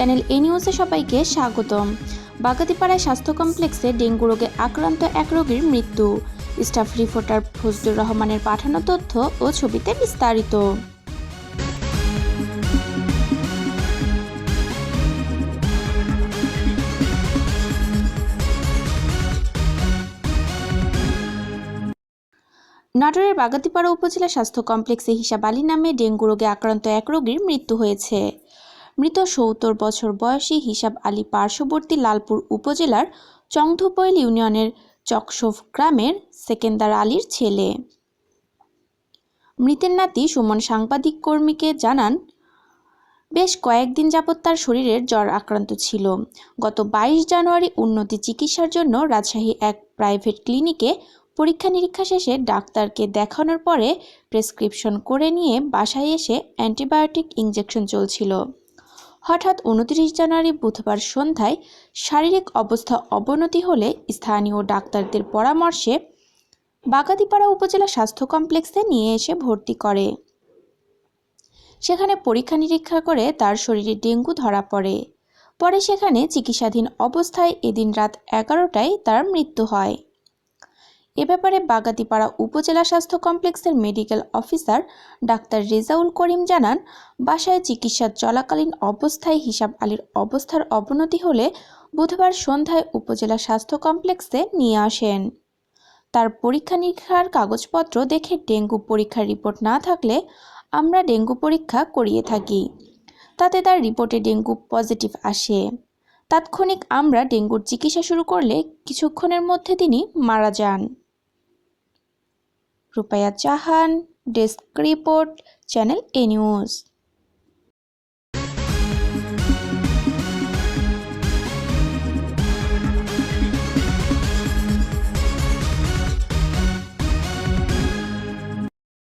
Channel এ নিউজে সবাইকে স্বাগতম। বাগাতিপাড়ায় স্বাস্থ্য কমপ্লেক্সে ডেঙ্গু রোগে আক্রান্ত এক রোগীর মৃত্যু। স্টাফ রিপোর্টার ফজলুর রহমানের পাঠানো তথ্য ও ছবিতে বিস্তারিত। নাটোরের বাগাতিপাড়া উপজেলা স্বাস্থ্য কমপ্লেক্সে হিসাব আলী নামে ডেঙ্গু রোগে আক্রান্ত এক রোগীর মৃত্যু হয়েছে। মৃত সত্তর বছর বয়সী হিসাব আলী পার্শ্ববর্তী লালপুর উপজেলার চংধুপৈল ইউনিয়নের চকশোভ গ্রামের সেকেন্দার আলীর ছেলে। মৃতের নাতি সুমন সাংবাদিক কর্মীকে জানান, বেশ কয়েকদিন যাবৎ তার শরীরের জ্বর আক্রান্ত ছিল। গত বাইশ জানুয়ারি উন্নতি চিকিৎসার জন্য রাজশাহী এক প্রাইভেট ক্লিনিকে পরীক্ষা নিরীক্ষা শেষে ডাক্তারকে দেখানোর পরে প্রেসক্রিপশন করে নিয়ে বাসায় এসে অ্যান্টিবায়োটিক ইঞ্জেকশন চলছিল। হঠাৎ উনত্রিশ জানুয়ারি বুধবার সন্ধ্যায় শারীরিক অবস্থা অবনতি হলে স্থানীয় ডাক্তারদের পরামর্শে বাগাতিপাড়া উপজেলা স্বাস্থ্য কমপ্লেক্সে নিয়ে এসে ভর্তি করে। সেখানে পরীক্ষা নিরীক্ষা করে তার শরীরে ডেঙ্গু ধরা পড়ে। পরে সেখানে চিকিৎসাধীন অবস্থায় এদিন রাত এগারোটায় তার মৃত্যু হয়। এ ব্যাপারে বাগাতিপাড়া উপজেলা স্বাস্থ্য কমপ্লেক্সের medical officer doctor Rezaul Karim জানান, বাসায় চিকিৎসা চলাকালীন অবস্থায় হিসাব আলীর অবস্থার অবনতি হলে বুধবার সন্ধ্যায় উপজেলা স্বাস্থ্য কমপ্লেক্সে নিয়ে আসেন। তার পরীক্ষা নিরীক্ষার কাগজপত্র দেখে ডেঙ্গু পরীক্ষার রিপোর্ট না থাকলে আমরা ডেঙ্গু পরীক্ষা করিয়ে থাকি। তাতে তার রিপোর্টে ডেঙ্গু পজিটিভ আসে। তাৎক্ষণিক আমরা ডেঙ্গুর চিকিৎসা শুরু করলে কিছুক্ষণের মধ্যে তিনি মারা যান। Rupaya Chahan desk report channel A news.